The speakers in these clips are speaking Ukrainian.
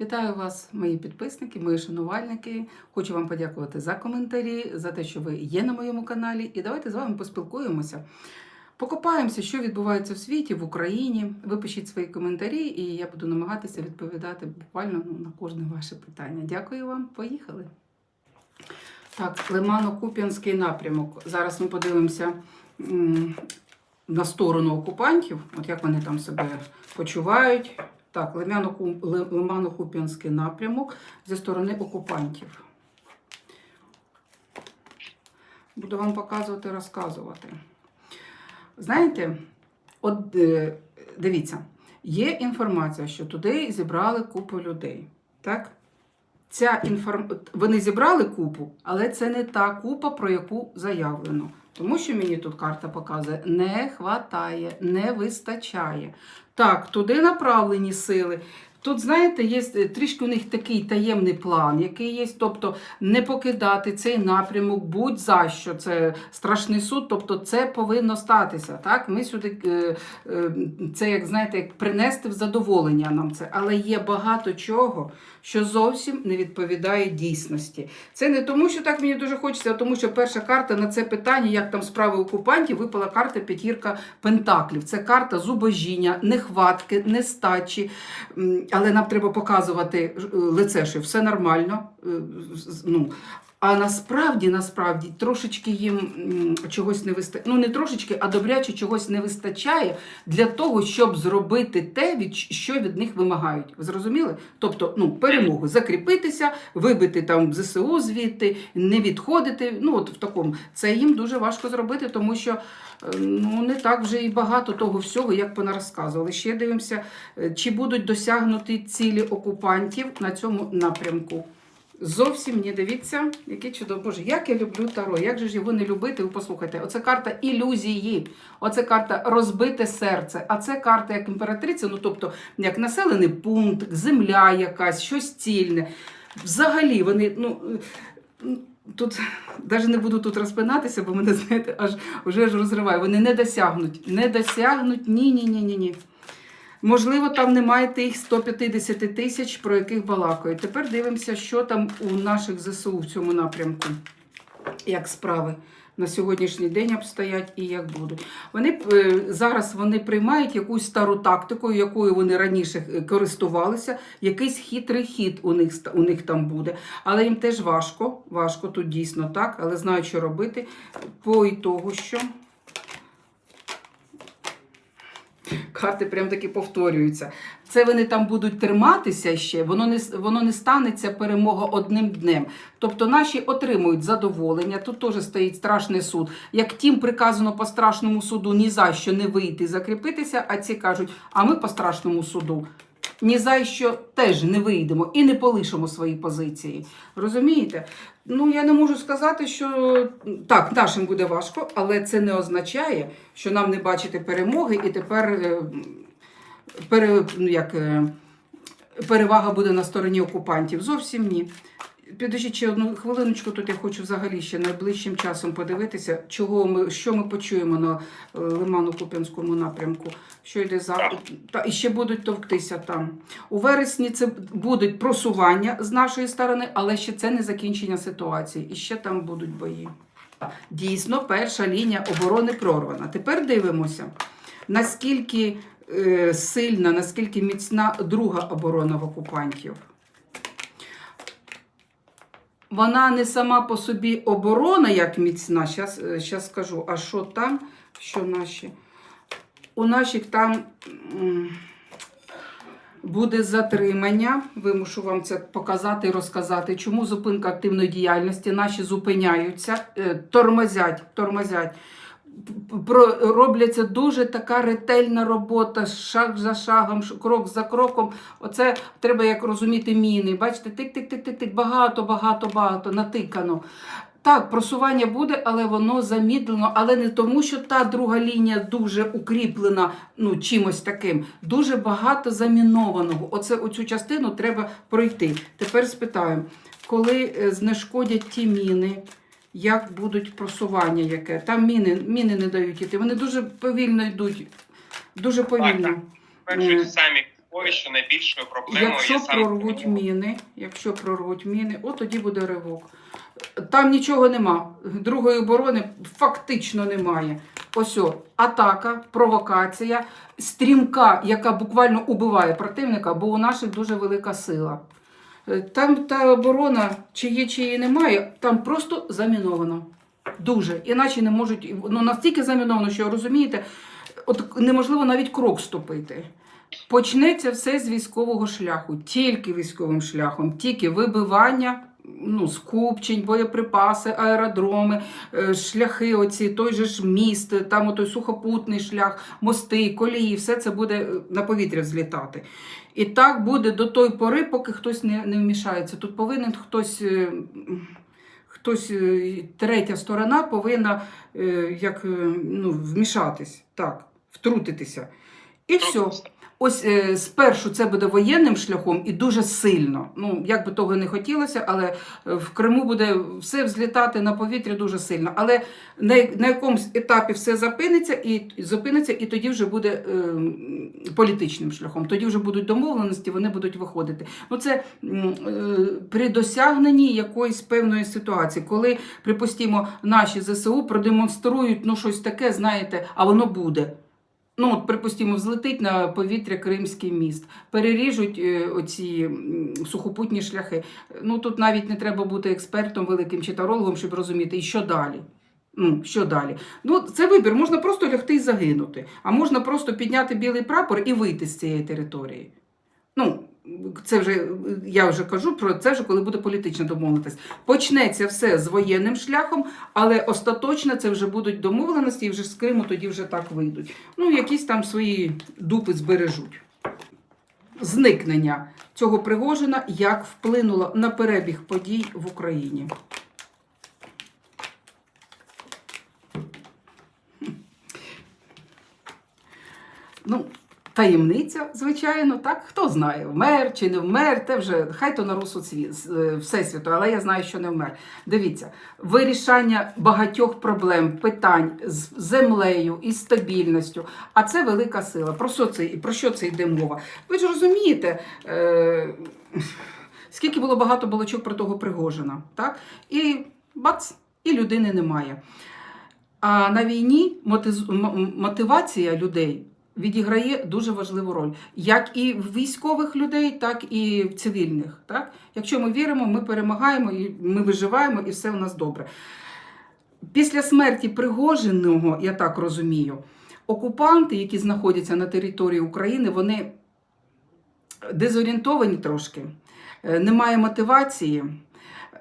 Вітаю вас, мої підписники, мої шанувальники. Хочу вам подякувати за коментарі, за те, що ви є на моєму каналі. І давайте з вами поспілкуємося. Покопаємося, що відбувається в світі, в Україні. Ви пишіть свої коментарі, і я буду намагатися відповідати буквально ну, на кожне ваше питання. Дякую вам, поїхали. Так, Лимано-Куп'янський напрямок. Зараз ми подивимося на сторону окупантів, от як вони там себе почувають. Так, Лимано-Куп'янський напрямок зі сторони окупантів. Буду вам показувати, розказувати. Знаєте, от е, дивіться, є інформація, що туди зібрали купу людей. Так? Ця інформ... Вони зібрали купу, але це не та купа, про яку заявлено. Тому що мені тут карта показує, не хватає, не вистачає. Так, туди направлені сили. Тут, знаєте, є е, трішки у них такий таємний план, який є, тобто не покидати цей напрямок, будь-за що це страшний суд, тобто це повинно статися. Так? Ми сюди е, е, це, як знаєте, як принести в задоволення нам це. Але є багато чого, що зовсім не відповідає дійсності. Це не тому, що так мені дуже хочеться, а тому, що перша карта на це питання, як там справи окупантів, випала карта п'ятірка пентаклів. Це карта зубожіння, нехватки, нестачі. Але нам треба показувати е, лице, що все нормально. е, Ну, а насправді, насправді, трошечки їм чогось не вистачає. Ну, не трошечки, а добряче чогось не вистачає для того, щоб зробити те, від що від них вимагають. Ви зрозуміли? Тобто, ну, перемогу закріпитися, вибити там ЗСУ звідти, не відходити. Ну, от в такому. Це їм дуже важко зробити, тому що е, ну, не так вже і багато того всього, як понарозказували. Ще дивимося, е, чи будуть досягнуті цілі окупантів на цьому напрямку. Зовсім не дивіться, яке чудово. Боже, як я люблю Таро, як же ж його не любити? Ви послухайте, оце карта ілюзії, оце карта розбите серце, а це карта як імператриця, ну тобто як населений пункт, земля якась, щось цільне. Взагалі вони, ну. Тут навіть не буду тут розпинатися, бо мене, знаєте, аж вже ж розриває. Вони не досягнуть. Не досягнуть ні, ні, ні, ні, ні. Можливо, там немає тих 150 тисяч, про яких балакають. Тепер дивимося, що там у наших ЗСУ в цьому напрямку, як справи на сьогоднішній день обстоять і як будуть. Вони е, зараз вони приймають якусь стару тактику, якою вони раніше е, користувалися. Якийсь хитрий хід у них у них там буде. Але їм теж важко. Важко тут дійсно так, але знають, що робити. По ітогу, що. Карти прям таки повторюються. Це вони там будуть триматися ще, воно не, воно не станеться перемога одним днем. Тобто наші отримують задоволення. Тут теж стоїть страшний суд. Як тім приказано по страшному суду ні за що не вийти закріпитися, а ці кажуть, а ми по страшному суду ні за що теж не вийдемо і не полишимо свої позиції. Розумієте? Ну, я не можу сказати, що так, нашим буде важко, але це не означає, що нам не бачити перемоги і тепер е, пере, ну, як, е, перевага буде на стороні окупантів. Зовсім ні. Підождіть ще одну хвилиночку, тут я хочу взагалі ще найближчим часом подивитися, чого ми, що ми почуємо на е, Лимано-Куп'янському напрямку. Що йде за та і ще будуть товктися там. У вересні це будуть просування з нашої сторони, але ще це не закінчення ситуації. І ще там будуть бої. Дійсно, перша лінія оборони прорвана. Тепер дивимося, наскільки е, сильна, наскільки міцна друга оборона в окупантів. Вона не сама по собі оборона як міцна. Зараз, зараз скажу, а що там, що наші? У наших там буде затримання. Вимушу вам це показати і розказати, чому зупинка активної діяльності. Наші зупиняються, е, тормозять, тормозять. Робляться дуже така ретельна робота, шаг за шагом, крок за кроком. Оце треба як розуміти міни. Бачите, тик-тик-тик-тик-тик, багато, багато, багато натикано. Так, просування буде, але воно замідлено, але не тому, що та друга лінія дуже укріплена ну, чимось таким. Дуже багато замінованого. Оце оцю частину треба пройти. Тепер спитаємо, коли е, знешкодять ті міни, як будуть просування яке? Там міни, міни не дають іти. Вони дуже повільно йдуть. Дуже повільно. так. Перші Е. самі що найбільшою проблемою Якщо є саме прорвуть міни, якщо прорвуть міни, от тоді буде ривок. Там нічого нема. Другої оборони фактично немає. Ось о, атака, провокація, стрімка, яка буквально убиває противника, бо у наших дуже велика сила. Е, Там та оборона, чи є, чи її немає, там просто заміновано. Дуже. Іначе не можуть. Ну настільки заміновано, що розумієте, от неможливо навіть крок ступити. Почнеться все з військового шляху, тільки військовим шляхом, тільки вибивання. Ну, скупчень, боєприпаси, аеродроми, е, шляхи, оці, той же ж міст, там той сухопутний шлях, мости, колії, все це буде е, на повітря злітати. І так буде до той пори, поки хтось не, не вмішається. Тут повинен хтось, е, хтось, третя сторона повинна як, ну, вмішатись, так, втрутитися. І все. Ось е, спершу це буде воєнним шляхом і дуже сильно. Ну, як би того не хотілося, але е, в Криму буде все взлітати на повітря дуже сильно. Але на, на якомусь етапі все зупиниться і і зупиниться, і тоді вже буде е, політичним шляхом. Тоді вже будуть домовленості, вони будуть виходити. Ну, це е, при досягненні якоїсь певної ситуації, коли, припустимо, наші ЗСУ продемонструють ну, щось таке, знаєте, а воно буде. Ну, от, припустимо, взлетить на повітря Кримський міст, переріжуть е, оці сухопутні шляхи. Ну тут навіть не треба бути експертом, великим чи тарологом, щоб розуміти, і що далі. Ну, що далі? Ну, це вибір. Можна просто лягти і загинути, а можна просто підняти білий прапор і вийти з цієї території. Ну, це вже я вже кажу про це вже коли буде політична домовленість. Почнеться все з воєнним шляхом, але остаточно це вже будуть домовленості, і вже з Криму тоді вже так вийдуть. Ну, якісь там свої дупи збережуть. Зникнення цього Пригожина як вплинуло на перебіг подій в Україні. Ну, таємниця, звичайно, так. Хто знає, вмер чи не вмер, те вже хай то на русу е, всесвіту, але я знаю, що не вмер. Дивіться, вирішання багатьох проблем, питань з землею і стабільністю. А це велика сила. Про що це, про що це йде мова? Ви ж розумієте. Е- Скільки було багато балачок про того Пригожина, так? І бац, і людини немає. А на війні мотивація людей відіграє дуже важливу роль, як і в військових людей, так і в цивільних. Так? Якщо ми віримо, ми перемагаємо, і ми виживаємо, і все у нас добре. Після смерті Пригожиного, я так розумію, окупанти, які знаходяться на території України, вони дезорієнтовані трошки, е, немає мотивації.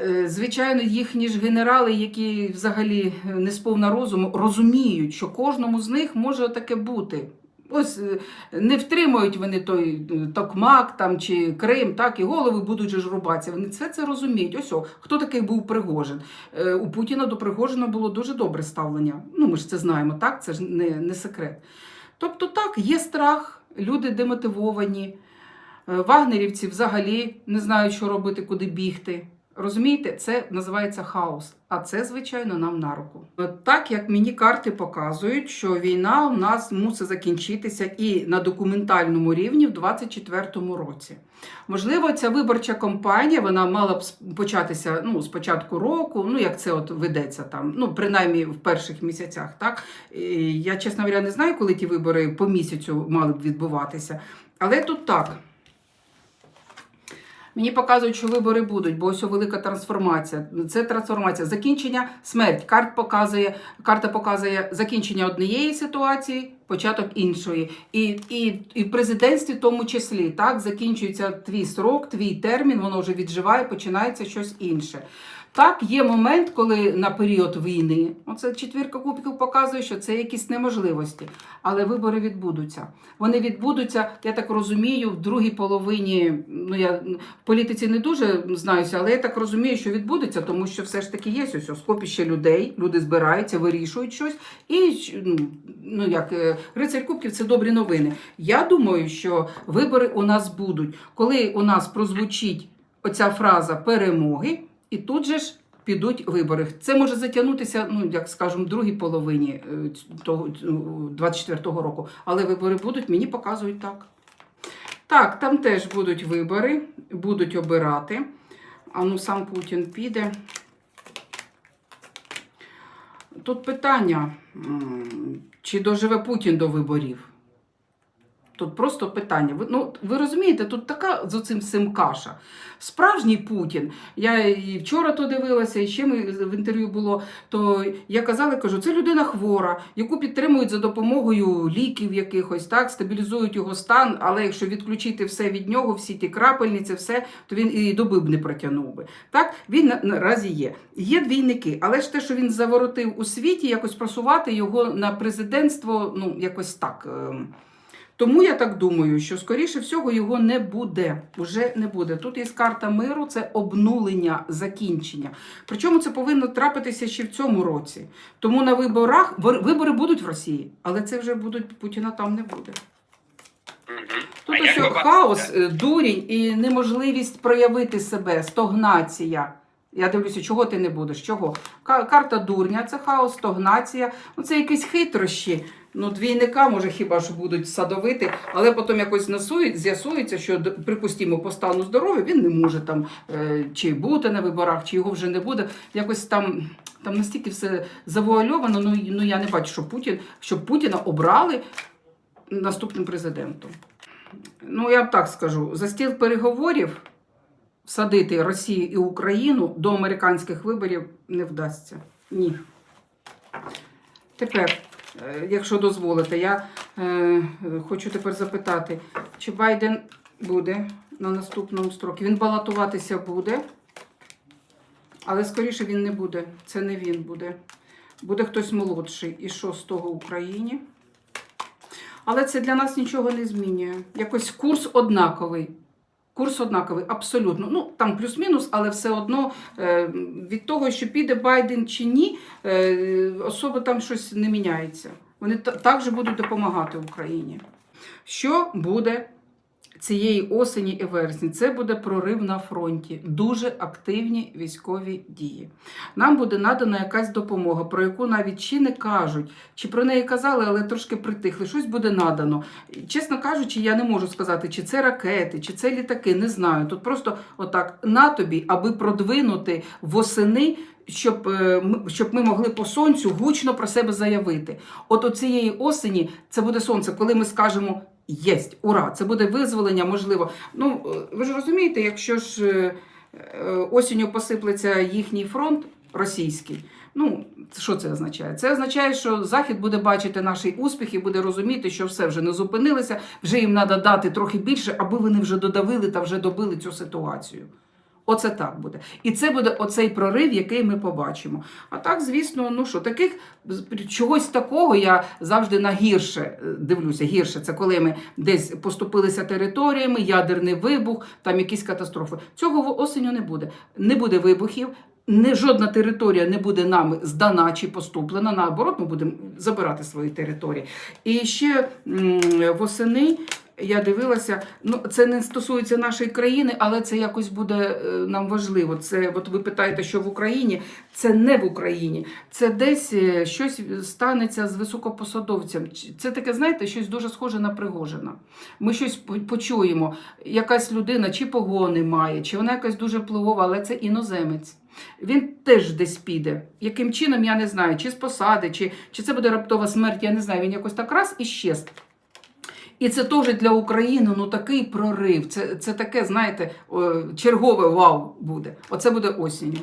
Е, Звичайно, їхні ж генерали, які взагалі не сповна розуму, розуміють, що кожному з них може таке бути. Ось е, не втримують вони той е, Токмак там чи Крим, так і голови будуть же ж рубатися. Вони все це розуміють. Ось о, хто такий був Пригожин? Е, У Путіна до Пригожина було дуже добре ставлення. Ну ми ж це знаємо, так це ж не, не секрет. Тобто, так, є страх, люди демотивовані. Вагнерівці взагалі не знають, що робити, куди бігти. Розумієте, це називається хаос. А це, звичайно, нам на руку. Так як мені карти показують, що війна у нас мусить закінчитися і на документальному рівні в 2024 році. Можливо, ця виборча кампанія вона мала б початися ну, з початку року, ну як це от ведеться там, ну принаймні в перших місяцях. Так І я чесно говоря, не знаю, коли ті вибори по місяцю мали б відбуватися. Але тут так. Мені показують, що вибори будуть, бо ось велика трансформація. Це трансформація. Закінчення, смерть. Карт показує, карта показує закінчення однієї ситуації, початок іншої. І, і, і в президентстві в тому числі так закінчується твій срок, твій термін, воно вже відживає, починається щось інше. Так, є момент, коли на період війни, оце четвірка кубків показує, що це якісь неможливості, але вибори відбудуться. Вони відбудуться, я так розумію, в другій половині. Ну я в політиці не дуже знаюся, але я так розумію, що відбудеться, тому що все ж таки є ось скопіще людей, люди збираються, вирішують щось. І ну, ну як е, рицарь Кубків це добрі новини. Я думаю, що вибори у нас будуть, коли у нас прозвучить оця фраза перемоги, і тут же ж. Підуть вибори. Це може затягнутися, ну як скажемо, в другій половині е, того 24-го року. Але вибори будуть, мені показують так. Так, там теж будуть вибори, будуть обирати. А ну сам Путін піде. Тут питання, чи доживе Путін до виборів? Тут просто питання. Ви, ну, ви розумієте, тут така з оцим всім каша. Справжній Путін. Я і вчора то дивилася, і ще ми в інтерв'ю було. То я казала, кажу, це людина хвора, яку підтримують за допомогою ліків якихось, так, стабілізують його стан, але якщо відключити все від нього, всі ті крапельниці, все, то він і доби б не протягнув би. Так, він наразі є. Є двійники, але ж те, що він заворотив у світі, якось просувати його на президентство, ну, якось так. Тому я так думаю, що скоріше всього його не буде. Уже не буде. Тут є карта миру, це обнулення, закінчення. Причому це повинно трапитися ще в цьому році. Тому на виборах вибори- вибори будуть в Росії, але це вже будуть Путіна там не буде. Тут ось хаос, е, дурінь і неможливість проявити себе, стогнація. Я дивлюся, чого ти не будеш? Чого? Карта дурня, це хаос, стогнація. Ну, це якісь хитрощі. Ну, двійника, може, хіба що будуть садовити, але потім якось з'ясується, що, припустімо, по стану здоров'я він не може там е, чи бути на виборах, чи його вже не буде. Якось там, там настільки все завуальовано. Ну, ну я не бачу, що Путін, щоб Путіна обрали наступним президентом. Ну, я так скажу, за стіл переговорів садити Росію і Україну до американських виборів не вдасться. Ні. Тепер, якщо дозволите, я е, хочу тепер запитати, чи Байден буде на наступному строкі? Він балотуватися буде, але скоріше він не буде. Це не він буде. Буде хтось молодший. І що з того Україні? Але це для нас нічого не змінює. Якось курс однаковий. Курс однаковий, абсолютно. Ну, там плюс-мінус, але все одно е, від того, що піде Байден чи ні, особа особо там щось не міняється. Вони також будуть допомагати Україні. Що буде цієї осені і вересні? Це буде прорив на фронті, дуже активні військові дії. Нам буде надана якась допомога, про яку навіть чи не кажуть, чи про неї казали, але трошки притихли. Щось буде надано. Чесно кажучи, я не можу сказати, чи це ракети, чи це літаки, не знаю. Тут просто отак на тобі, аби продвинути восени. Щоб, е, щоб ми могли по сонцю гучно про себе заявити. От оцієї осені це буде сонце, коли ми скажемо єсть, ура! Це буде визволення, можливо. Ну, е, ви ж розумієте, якщо ж е, е, осінню посиплеться їхній фронт російський, ну що це означає? Це означає, що Захід буде бачити наші успіх і буде розуміти, що все вже не зупинилося, вже їм треба дати трохи більше, аби вони вже додавили та вже добили цю ситуацію. Оце так буде. І це буде оцей прорив, який ми побачимо. А так, звісно, ну що, таких чогось такого я завжди на гірше е, дивлюся. Гірше це коли ми десь поступилися територіями, ядерний вибух, там якісь катастрофи. Цього осінню не буде. Не буде вибухів. Не, жодна територія не буде нами здана чи поступлена. Наоборот, ми будемо забирати свої території. І ще восени я дивилася, ну це не стосується нашої країни, але це якось буде е, нам важливо. Це, от ви питаєте, що в Україні, це не в Україні, це десь е, щось станеться з високопосадовцем. Це таке, знаєте, щось дуже схоже на Пригожина. Ми щось почуємо. Якась людина чи погони має, чи вона якась дуже впливова, але це іноземець. Він теж десь піде. Яким чином, я не знаю, чи з посади, чи, чи це буде раптова смерть, я не знаю. Він якось так раз і щез. І це теж для України ну такий прорив. Це, це таке, знаєте, чергове вау буде. Оце буде осінню.